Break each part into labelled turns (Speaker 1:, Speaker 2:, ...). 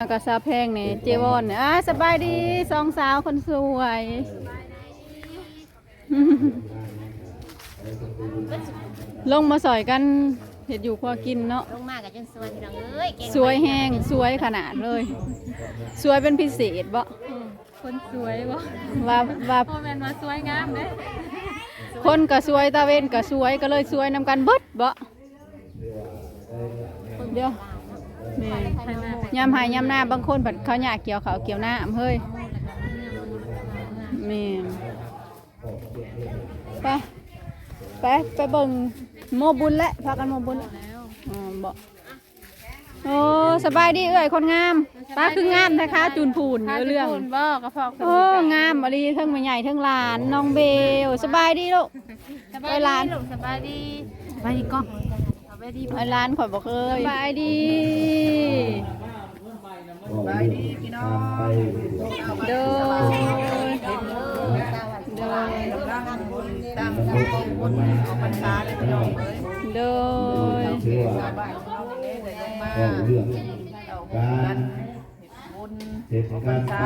Speaker 1: กระซาแพงนี่เจวอนเนี่ยอะสบายดีสองสาวคนสวยลงมาสอยกันเห็ดอยู่ครัวกินเนาะ
Speaker 2: ลงมากับจนสวยพี่น้องเอ้ยเก่ง
Speaker 1: สวยแห้งสวยขนาดเลย สวยเป็นพิเศษบ่
Speaker 3: คนสวยบ่
Speaker 1: ว่าว่า
Speaker 3: พ่อแม่นมาสวยงามเด้
Speaker 1: คนก็สวยตาเวนก็สวยก็เลยสวยนำกันเบิดบ่เดี๋ยว นี่
Speaker 3: ให้มาไป
Speaker 1: ยามหายยามหน้าบางคนผัดเขาหยาเกี่ยวเขาวเกี่ยวหน้าเฮ้ยแม่นไปไปไปเบิ่งโมบุญและพากันโมบุญแล้ว
Speaker 3: แล้ว
Speaker 1: อ๋อบ่โอ้สบายดีเอ้ยคนงามป้าคืองามนะคะจูนพูน
Speaker 3: ถ้า
Speaker 1: เรื่อง
Speaker 3: สิพูดบ่กระเพาะ
Speaker 1: โอ้งามบรีเทั้งแม่ใหญ่เทั้งหลานน้องเบลสบายดีลูก
Speaker 3: สบาย
Speaker 1: ไป
Speaker 3: ดี
Speaker 1: ร้าน
Speaker 3: ลูกสบายดีสบายดีก ล้องสบายดี
Speaker 1: ไอ้หลานข่อยบอกเคยสบายดี
Speaker 4: ไปดีพี่น้อง
Speaker 1: เด้อเด้อ
Speaker 4: ตามบุญบุญของพรรษาเลยพี่น้องเอ้ย
Speaker 1: เด้อ
Speaker 5: ชื่อว่า
Speaker 4: บ้านเราเนี่ยเดี๋ยวยังมา
Speaker 5: ก็เรื่อง
Speaker 4: เอา
Speaker 5: การ
Speaker 4: บุญ
Speaker 5: เหตุการณ์ไป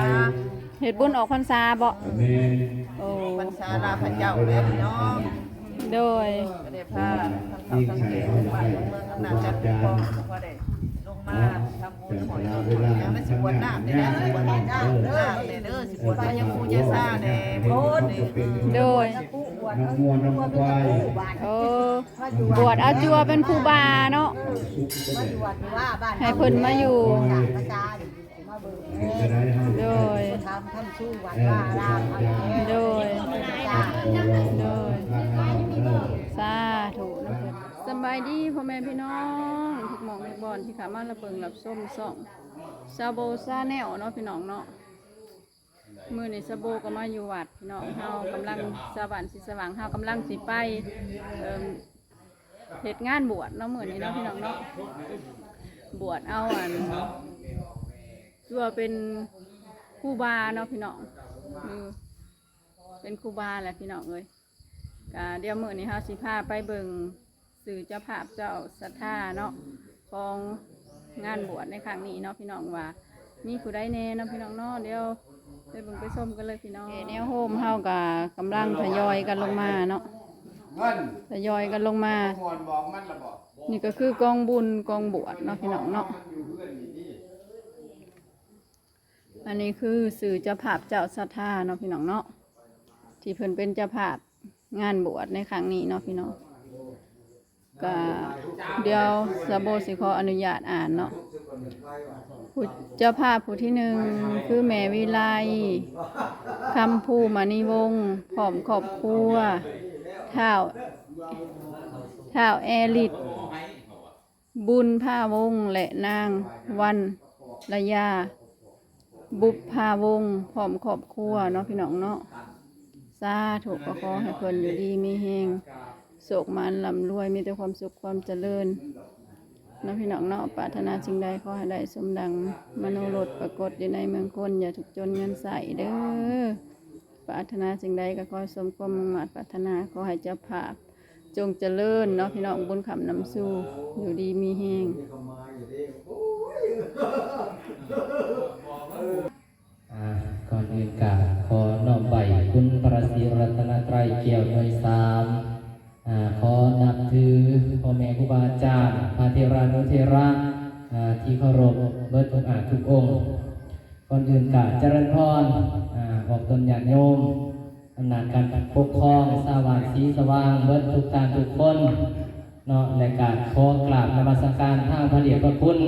Speaker 1: เฮ็ดบุญออกพรรษาบ่
Speaker 5: เมน
Speaker 1: โอ้
Speaker 4: พรรษาลาพระเจ้าแล้วพี่น้อง
Speaker 1: โดย
Speaker 4: ก็ได้พาทั้งเขาทั้งเกศบ้านเมืองอำนาจจัดปกครองก็ได้ลงมาทำบุญหอยทำบุญยังไม่สิบวันน้ำเนี่ยสิบวันน้ำน้ำเนี่ยเด้อสิบวันพระยังปูยาซาเนี่ยโพดนี่
Speaker 1: โดย
Speaker 5: น้ำมวลน้ำควาย
Speaker 1: โอ้บวชอาจัวเป็นครูบาเนาะให้เพิ่นมาอยู่
Speaker 5: จะได้ให้
Speaker 1: โดยโดยโดย สาธุนะเพิ่นสำบายดีพ่อแม่พี่น้องทุกหมองทุกบอนที่ขามาระเบิงรับส้มส่องซาโบซาแนวเนาะพี่น้องเนาะมือนี่ซาโบก็มาอยู่วัดพี่น้องเฮากำลังสว่างสิสว่างเฮากำลังสิไปเอิ่มเหตุงานบวชเนาะมือนี้เนาะพี่น้องเนาะบวชเอาอันตัวเป็นครูบาเนาะพี่น้องอือเป็นครูบาแหละพี่น้องเอ้ย ก็เดี๋ยวมื้อนี้เฮาสิพาไปเบิ่งสื่อเจ้าภาพเจ้าศรัทธาเนาะของงานบวชในครั้งนี้เนาะพี่น้องว่า มีผู้ใดแน่เนาะพี่น้องเนาะเดี๋ยวไปเบิ่งไปชมกันเลยพี่น้องแนวโฮมเฮาก็กำลังทยอยกันลงมาเนาะ
Speaker 4: เงิน
Speaker 1: ทยอยกันลงมา
Speaker 4: มวนบอกมันละบอก
Speaker 1: นี่ก็คือกองบุญกองบวชเนาะพี่น้องเนาะอันนี้คือสื่อเจ้าภาพเจ้าศรัทธาเนาะพี่น้องเนาะที่เพิ่นเป็นเจ้าภาพ งานบวชในครั้งนี้เนาะพี่น้องก็เดี๋ยวสะโบสิขออนุญาตอ่านเนาะผู้เจ้าภาพผู้ที่หนึ่งคือแม่วิไลคำภูมานิวงผอมขอบครัวเท่าท้าวแอลิดบุญภาวงและนางวันระยา บุพภาวงศ์พร้อมครอบครัวเนาะพี่น้องเนาะ สาธุก็ขอให้เพิ่นอยู่ดีมีแหงโศกมันลำรวยมีแต่ความสุขความเจริญนะพี่น้องเนาะปรารถนาสิ่งใดขอให้ได้สมดัง มโนรถปรากฏอยู่ในเมืองคนอย่าถูกจนเงินใส่เด้อปรารถนาสิ่งใดก็ขอสมความมุ่งมั่นปรารถนาขอให้เจ้าภาพ จงเจริญเนาะพี่น้องบุญคำนำสู่อยู่ดีมีแหง
Speaker 6: ก่อนอื่นกราบขอน้อมใบ คุณพระศรีรัตนตรัยเกี่ยวหน่วยสามอ่าขอนับถือพ่อแม่ครูบาอาจารย์พระเทรานุเทระอ่าที่เคารพเบิดทุกอาจทุกองค์ก่อนอื่นกาเจริญพรอ่าออกตนญาติโยมอำนาจการปกครองสว่างสีสว่างเบิดทุกการทุกคนเนาะในการขอกราบนมัสการทางพระเดชพระคุณ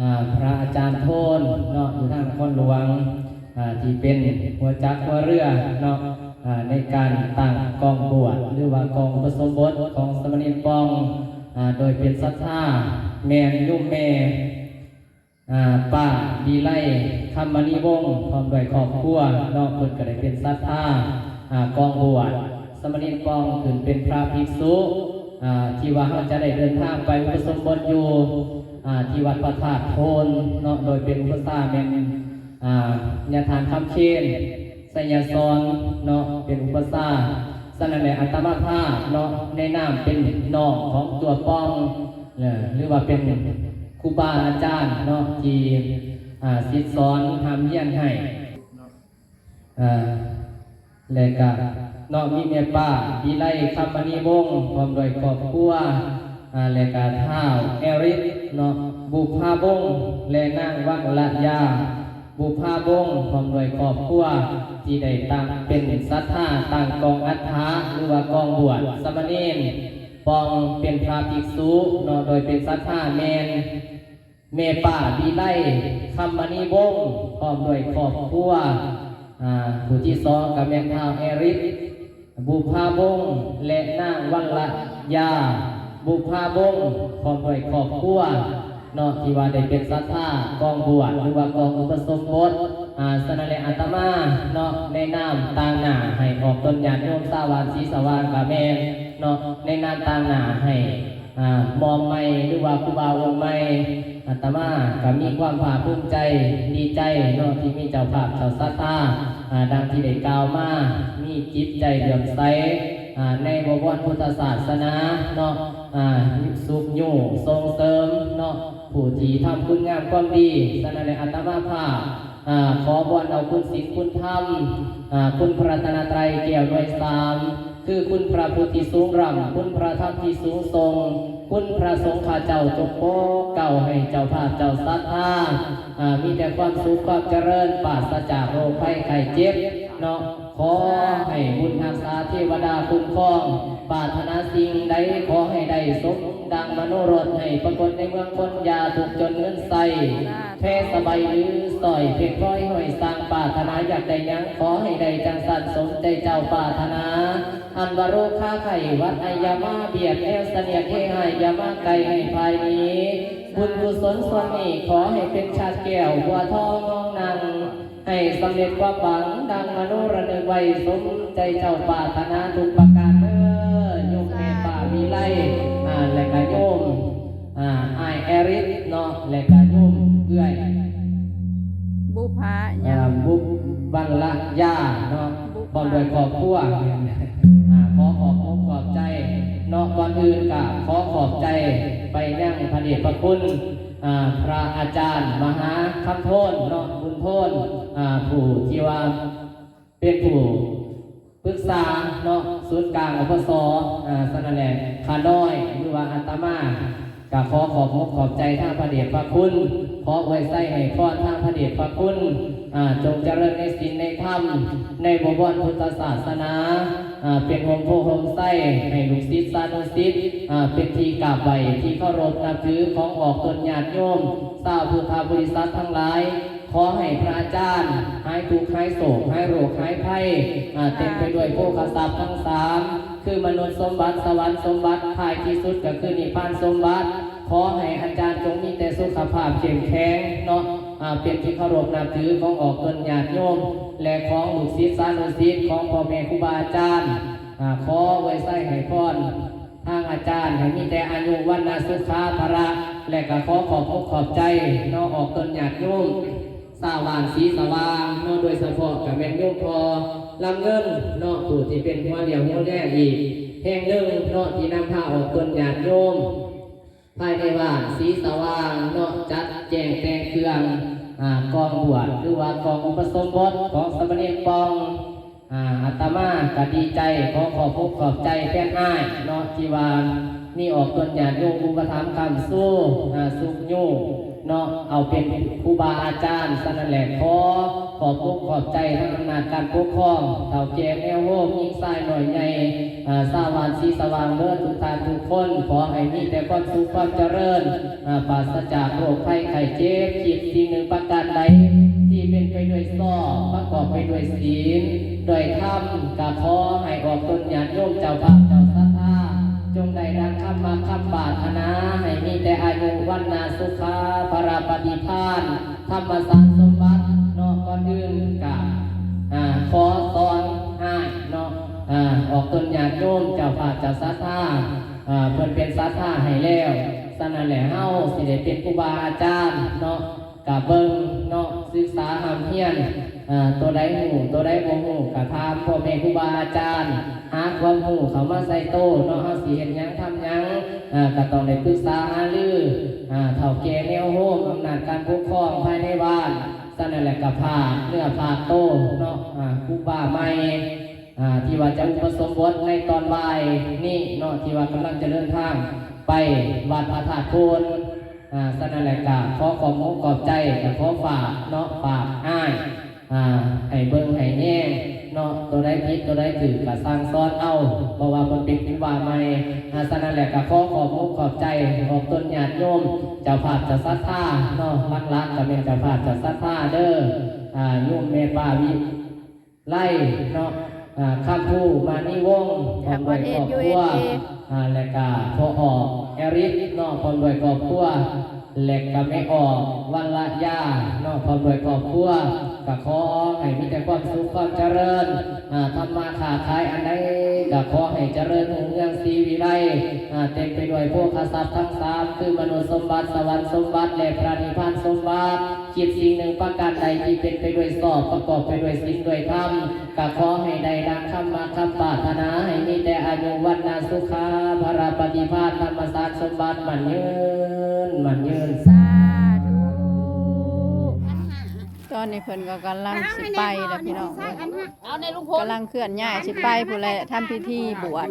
Speaker 6: อ่าพระอาจารย์โทนเนาะอยู่ทางนครหลวง ที่เป็นหัวจักหัวเรือเนาะในการตั้งกองบวชหรือว่ากองผสมบทของสมณีปองโดยเป็นศรัทธาแมนยุ่มแม่ป้าดีไล่คำมณีวงศ์พร้อมด้วยครอบครัวนาะเพิ่นก็ได้เป็นศรัทธากองบวชสมณีปองขึ้นเป็นพระภิกษุที่ว่าเขาจะได้เดินทางไปอุปสมบทอยู่ที่วัดพระธาตุโพนเนาะโดยเป็นอุปสาแม่น อ่าญาทานคำเชนไสยาซอนเนาะเป็นอุปสาสนันแหละอัตมาภาพเนาะในนามเป็นน้องของตัวป้องเนี่ยหรือว่าเป็นครูบาอาจารย์เนาะที่อ่าสิสอนทำเยี่ยนให้อ่าและก็เนาะมีแม่ป้าดีไล่คำมณีวงพร้อมด้วยครอบครัวอ่าและก็ท้าวแอริสเนาะบุพาบงและนางวังละยา บุพาบงศ์พร้อมด้วยครอบครัวที่ได้ตั้งเป็นศรัทธาตั้งกองอัฐาหรือว่ากองบวชสมเณรปองเป็นพระภิกษุเนาะโดยเป็นศรัทธาแมนเมป่าดีไล่คำมณีวงศ์พร้อมด้วยครอบครัวอ่าผู้ที่สองกับแม่ท้าวแอริสบุพาบงศ์และนางวันละยาบุพาบงศ์พร้อมด้วยครอบครัว นาะที่ว่าได้เป็นศรัทธากองบวชหรือว่ากองอุปสมบทอาสนเลอัตมาเนาะในนามต่างหน้าให้ออกต้นญาติโยมสาวานศรีสว่างกาแมนเนาะในนามต่างหน้าให้อมอมไม่หรือว่าครูบาวงไม่อาตมาก็มีความภาคภูมิใจดีใจเนาะที่มีเจ้าภาพเจ้าศรัทธาอ่าดังที่ได้กล่าวมามีจิตใจเลื่อมใสอ่า ในบวรพุทธศาสนาเนาะอ่าสุขอยู่ส่งเสริมเนาะผู้ที่ทำคุณงามความดีสนในอัตมาภาพอ่าขอบอนเอาคุณศีลคุณธรรมอ่าคุณพระรัตนตรเกี่ยวด้วยสามคือคุณพระพุทธที่สูงร่ำคุณพระธรรมที่สูงทรง คุณพระสงฆ์ข้าเจ้าจงโปเก่าให้เจ้าภาพเจ้าศรัทธาอ่ามีแต่ความสุขความเจริญปราศจากโรคภัยไข้เจ็บเนาะ ขอให้บุญรักษาเทวดาคุ้มครองปรารถนาสิ่งใดขอให้ได้สมดังมโนรสให้ปรากฏในเมืองคนอยาถูกจนเงินใส่แพ้สบายหรือสอยเพชรร้อยห้อยสร้างปรารถนาอยากได้หยังขอให้ได้จังสันสมใจเจ้าปรารถนา อันวโรคาไข่วัดไอยามาเบียดแอวเสนียดเทหายยามาไก่ให้ภายนี้ บุญกุศลส่วนนี้ขอให้เป็นชาติแก้วบัวทองงองนัง ให้สำเร็จความหวังดังมโนระนึกไว้สมใจเจ้าปรารถนาทุกประการเด้อโยมแม่ป่ามีไล่อ่าและก็โยมอ่าไอายแอริสเนาะและก็โยมเอื้อย
Speaker 1: บุพา
Speaker 6: อ่า
Speaker 1: ยัง
Speaker 6: บุบบันละยาเนาะพร้อมด้วยครอบครัวอ่าขอขอบอกขอบใจเนาะก่อนอื่นก็ขอขอบใจไปยังพระเดชพระคุณอ่า พระอาจารย์ มหาคำโทนเนาะบุญโทนผู้ที่ว่าเป็นผู้ปรึกษาเนาะศูนย์กลางอปสอ่าสนแหละขาน้อยหรือว่าอัตมาก็ขอขอบมกขอบใจทางพระเดชพระคุณขอไว้ใส่ให้พรทางพระเดชพระคุณจงเจริญในศีลในธรรมในบวรพุทธศาสนา เป็นหงโพหงไส้ให้ลูกศิษย์สานุศิษย์เป็นทีกราบไหวที่เคารพนับถือของออกตนญาติโยมสาวพุทธบริษัททั้งหลายขอให้พระอาจารย์หายทุกข์หายโศกหายโรคหายภัยอ่เต็มไปด้วยโภคทรัพย์ทั้งสามคือมนุษย์สมบัติสวรรค์สมบัติภายที่สุดก็คือนิพพานสมบัติ ขอให้อาจารย์จงมีแต่สุขภาพเข้มแข็งเนาะ เป็นที่เคารพนับถือของออกตนญาติโยม และของลูกศิษย์สานุศิษย์ของพ่อแม่ครูบาอาจารย์ขอไว้ใส่ให้พรทางอาจารย์ให้มีแต่อายุวันนาสุขาภระและก็ขอขอบอกขอบใจเนาะออกตนญาติโยมสาวานสีสว่างเนาะโดยเฉพาะกับแม่นโยมพอลำเงินนาะผู้ที่เป็นหัวเดียวหัวแรกอีกแห่งหนึ่งนาะที่นำพาออกตนญาติโยม ภายในว่านสีสว่างเนาะจัดแจงแต่งเครื่องอ่ากองบวชหรือว่ากองอุปสมบทของสมณีปองอ่าอาตมาก็ดีใจขอขอบพกขอบใจแฟนอ้ายเนาะที่ว่านี่ออกตนญาติโยมอุปถัมภ์คำสู้อ่าสุขโยม เนาะเอาเป็นครูบาอาจารย์สนั่นแหละขอขอบคุณขอบใจทั้งอำนาจการปกครองเต่าแก่แนวโฮมยิ่งสายหน่อยใหญ่อ่าสาวานสีสว่างเมื่อทุกทานทุกคน ขอให้มีแต่ความสุขความเจริญอ่าปราศจากโรคภัยไข้เจ็บจิตสิ่งหนึ่งประการใดที่เป็นไปด้วยซ่อประกอบไปด้วยศีลด้วยธรรมกะขอให้ออกตนญาติโยมเจ้าภาพรัทธา จงได้ดังคำมาคำปรารถนาให้มีแต่อายุวันนาสุขาปราปฏิพานธรรมสารสมบัติเนาะก่อนอื่นกะอ่าขอสอนให้เนาะอ่าออกตนญาติโยมเจ้าภาพเจ้าศรัทธาอ่าเพิ่นเป็นศรัทธาให้แล้วสนั่นแหละเฮาสิได้เป็นครูบาอาจารย์เนาะกะเบิ่งเนาะศึกษาหำเฮียน ตัวใดหูตัวใดบ่หูกะถาพ่อแม่ครูบาอาจารย์หาความรู้เขามาใส่โตเนาะเฮาสิเฮ็ดหยังทำยังอ่าก็ต้องได้ปรึกษาหารือเท่าแก่แนวโฮมอำนาจการปกครองภายในบ้านสั่นแหละกับผ้าเนื้อผ้าโตเนาะครูบาใหม่ที่ว่าจะอุปสมบทในตอนบ่ายนี่เนาะที่ว่ากำลังจะเดินทางไปวัดพระธาตุโพนสั่นนั่นแหละกับขอขอบมขอบใจกับขอฝากเนาะฝากอ้าย อ่าให้เบิ่งให้แย่เนาะตัวใดผิดตัวใดถือกับสร้างซ้อนเอาเพราะว่ามันเป็นครูบาใหม่อาสนนั่นแหละกับขอขอบมขอบใจขอบต้นญาติโยมเจ้าภาพจะซัดท่าเนาะลักลักๆก็เป็นเจ้าภาพจะซัดท่าเด้ออ่าโยมเมป้าวิไล่เนาะอ่าข้าผู้มานี่วงพร้อมด้วยครอบครัวอ่าและกาพ่อออกแอริสเนาะพร้อมด้วยครอบครัวและก็ไม่ออกวันละยาเนาะพร้อมด้วยครอบครัว ก็ขอให้มีแต่ความสุขความเจริญทำมาค้าขายอันใดก็ขอให้เจริญรุ่งเรืองสีวิไลเต็มไปด้วยพวกทรัพย์ทั้งสามคือมนุษย์สมบัติสวรรค์สมบัติและพระนิพพานสมบัติคิดสิ่งหนึ่งประการใดที่เป็นไปด้วยสอบประกอบไปด้วยสิ่งด้วยธรรมก็ขอให้ได้ดังคำมาคำปรารถนาให้มีแต่อายุวันนาสุขาพระปฏิภาณธรรมศาสตร์สมบัติมันยืนมันยืน
Speaker 1: ตอนนี้เพิ่นก็กำลังสิไปแล้วพี่น้องเอ้ย
Speaker 2: เอาในลุงพล
Speaker 1: กำลังเคลื่อนย้ายสิไปผู้แลทำพิธีบวช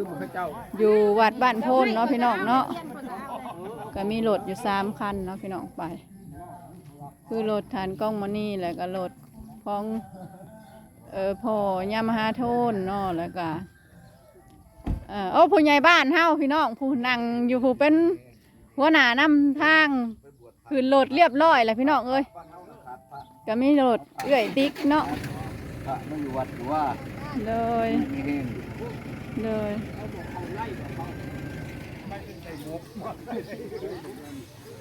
Speaker 1: อยู่วัดบ้านโพนเนาะพี่น้องเนาะก็มีรถอยู่สามคันเนาะพี่น้องไป คือรถฐานกล้องมานี่แล้วก็รถของเออพ่อยามหาโทนเนาะแล้วก็เออโอ้ผู้ใหญ่บ้านเฮาพี่น้องผู้นั่งอยู่ผู้เป็นหัวหน้านำทางคือรถเรียบร้อยแล้วพี่น้องเอ้ย ก็มีรถเอื้อยติ๊กเนาะ
Speaker 5: พระไม่อยู่วัดหรือว่า
Speaker 1: เลย
Speaker 5: มีเอง
Speaker 1: เลย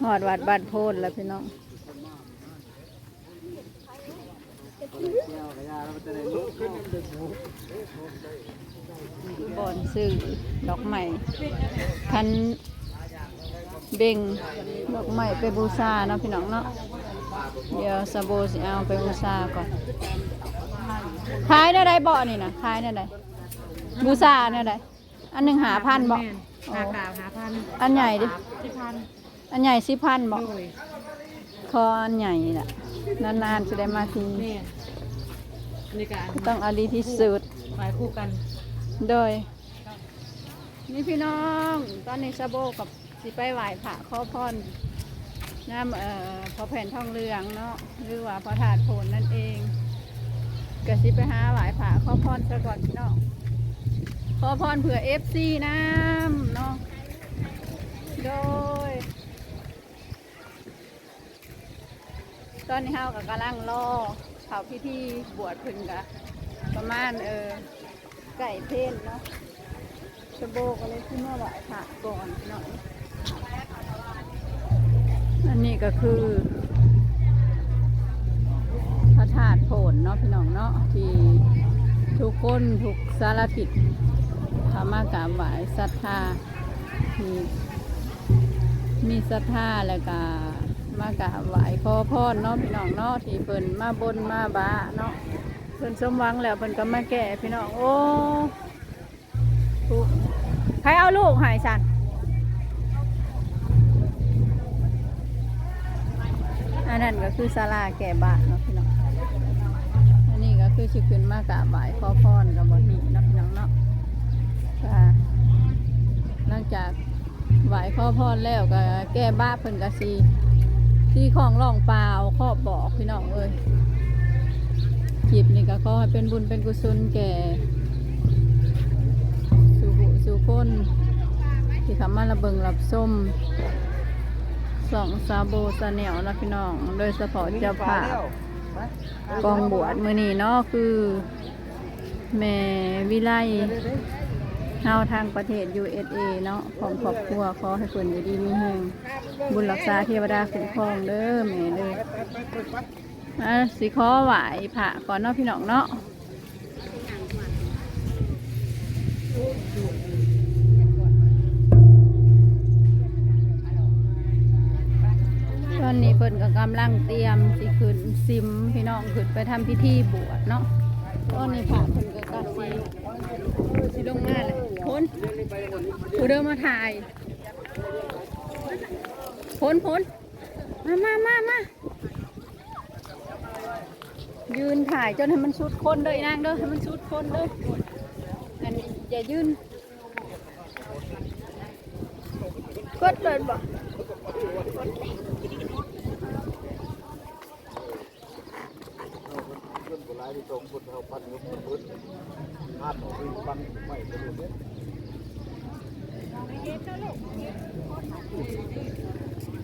Speaker 1: หอดวัดบ้านโพนแล้วพี่น้องคือบอนซื้อดอกไม้คันเบ่งดอกไม้ไปบูชาเนาะพี่น้องเนาะ เดี๋ยวสะโบสิเอาไปบูชาก่อนขายได้ได้บ่อนี่นะขายได้ได้บูชาได้ได้อันหนึ่งหาพันบ่
Speaker 3: หาขาวหาพัน
Speaker 1: อันใหญ่ดิ
Speaker 3: ที่พัน
Speaker 1: อันใหญ่สิพันบ่
Speaker 3: โดย
Speaker 1: คออันใหญ่น่ะนานๆจะได้มาที
Speaker 3: แม่นในการ
Speaker 1: ต้องเอาดีที่สุด
Speaker 3: หมายคู่กัน
Speaker 1: โดย นี่พี่น้อง ตอนนี้ซาโบกับสิไปไหว้พระขอพร น้ำเอ่อพระแผ่นทองเหลืองเนาะหรือว่าพระธาตุโพนนั่นเองก็สิบไปหาไหว้พระขอพรซะก่อนพี่น้องขอพรเผื่อเอฟซีน้ำเนาะโดย ตอนนี้เฮากับกำลังรอเขาพิธีบวชพึ่งกะประมาณเออไก่เทนเนาะชะโบก็เลยขึ้นมาไหว้พระก่อนหน่อย อันนี้ก็คือ พระธาตุโผนเนาะพี่น้องเนาะที่ทุกคนทุกสารทิศเขามากราบไหว้ศรัทธาที่มีศรัทธาแล้วก็มากราบไหว้ขอพรเนาะพี่น้องเนาะที่เพิ่นมาบนมาบาเนาะเพิ่นสมหวังแล้วเพิ่นก็มาแก่พี่น้องโอ้ทุกใครเอาลูกหายสัน อันนั้นก็คือศาลาแก่บาทเนาะพี่น้อง อันนี้ก็คือชิขึ้นมากราบไหว้ขอพรกับบนนี้เนาะพี่น้องเนาะค่ะหลังจากไหว้ขอพรแล้วก็แก้บ้าเพิ่นก็สีที่ของร่องเปล่าครอบบอกพี่น้องเอ้ยจีบนี่ก็ขอให้เป็นบุญเป็นกุศลแก่สู่ผู้สู่คนที่ขามาระเบิงรับส้ม สองซาโบซาเนลนะพี่น้อง โดยเฉพาะเจ้าภาพกองบวชมือนี้เนาะคือ แม่วิไลเฮาทางประเทศ USA เนาะของครอบครัวขอให้เพิ่นอยู่ดีมีแฮงบุญรักษาเทวดาคุ้มครองเด้อแม่เด้ออะสิขอไหว้พระก่อนเนาะพี่น้องเนาะ ก็กำลังเตรียมสิขึ้นซิมพี่น้องขึ้นไปทำพิธีบวชเนาะตอนนี้พระเพิ่นก็กำสิสิลงมาเลยพ้นผู้เดินมาถ่ายพ้นพ้นมามามามายืนถ่ายจนให้มันชุดคนเด้ออีนางเด้อให้มันชุดคนเด้ออันกดเลยบ่ นี้อย่ายื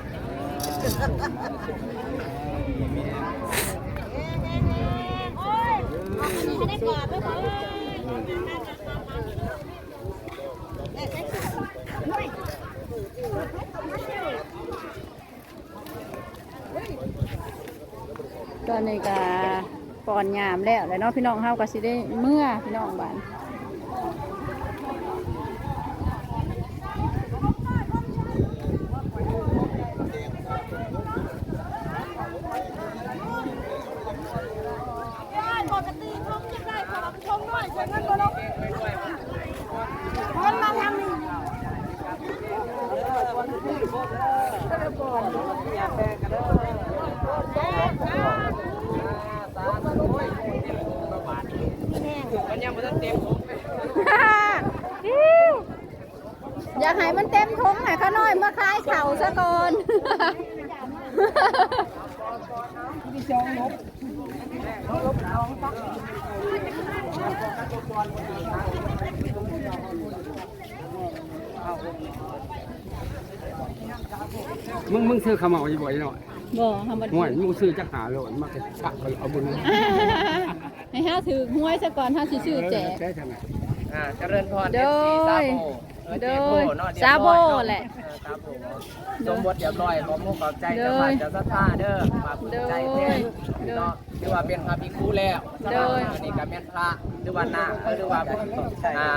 Speaker 1: ตอนี้ก็ปอนยามแล้วแล้วเนาะพี่น้องเฮาก็สิได้เมื่อพี่น้องบ้านอยากให้มันเต็มทงให้ข้าน้อยเมื่อคลายเข่าซะก่อน
Speaker 5: มึงมึงซื้อขาวเหมาอยู่บ่อยหน่อย
Speaker 1: บ่ทำบัด
Speaker 5: ห่วยมึงซื้อจักหาโลดมาจะชักไปเอาบุญ
Speaker 1: ให้ห้าถือหวยซะก่อนห้าสิชื่อแจก
Speaker 5: ได้ทำไม
Speaker 6: อ่าเจริญพร
Speaker 1: โดย
Speaker 6: เอฟซีซาโบเออเจ๊โบเนาะเรียบร้อยเนาะ
Speaker 1: โดยซาโบแหละ
Speaker 6: เออซาโบสมบทเรียบร้อยขอมุกขอบใจ
Speaker 1: โด
Speaker 6: เจ้ายภาพเจ้าสัทธาเด้อมาภูมิใจแทน
Speaker 1: โดย
Speaker 6: เนาะที่ว่าเป็นพระภิกขุแล้ว
Speaker 1: โดย
Speaker 6: อันนี้ก็แม่นพระหรือว่านาคหรือว่าอ่า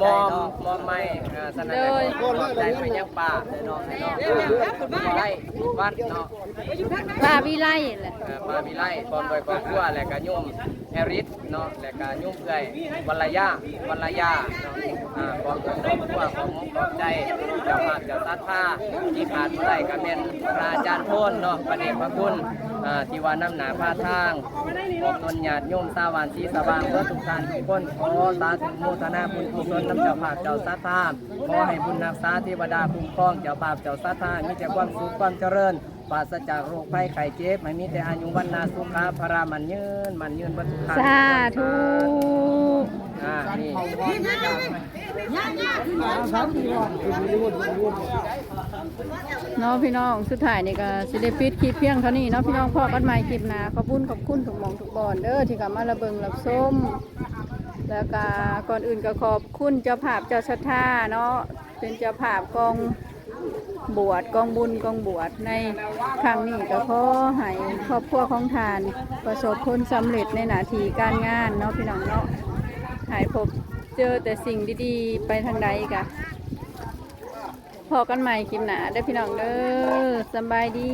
Speaker 6: มอมมอมไม่อ่าสนั่นเลยขอบใจไปยังป่าเนาะเนาะไร่วัดเนาะ
Speaker 1: ปลาวิไลแหละ
Speaker 6: เอ่อมาวิไลพร้อมด้วยครอบครัวและก็โยมแอริสเนาะและก็โยมเอื้อยวัลยาวัลยาเนาะอ่าพร้อมด้วยครอบครัวของมงขอบใจเจ้าภาพเจ้าสัทธาที่ขาดบ่ได้ก็แม่นพระอาจารย์โทนเนาะประเดชพระคุณอ่าที่ว่าน้ำหนาพาทางขอบนญาติโยมสาวานสีสว่างเพื่อทุกท่านทุกคนขอสาธุโมทนาบุญกุศลน้ำเจ้าภาพเจ้าสัทธาขอให้บุญรักษาเทวดาคุ้มครองเจ้าภาพเจ้าสัทธามีแต่ความสุขความเจริญปราศจากโรคภัยไข้เจ็บให้มีแต่อายุวันนาสุขะพระมันยืนมันยืนบรรทุก
Speaker 1: สาธุ
Speaker 6: อ่านี่
Speaker 1: เนาะพี่น้องสุดท้ายนี่ก็สิได้ปิดคลิปเพียงเท่านี้เนาะพี่น้องพ่อกันใหม่คลิปหน้าขอบคุณขอบคุณทุกหมองทุกบอนเด้อที่กลับมาระเบิงรับส้ม แล้วก็ก่อนอื่นก็ขอบคุณเจ้าภาพเจ้าศรัทธาเนาะเป็นเจ้าภาพกองบวชกองบุญกองบวชในครั้งนี้ก็ขอให้ครอบครัวของทานประสบผลสำเร็จในหน้าที่การงานเนาะพี่น้องเนาะ หายพบเจอแต่สิ่งดีๆ ไปทางใดกะพอกันใหม่คลิปหนาได้พี่น้องเด้อสบายดี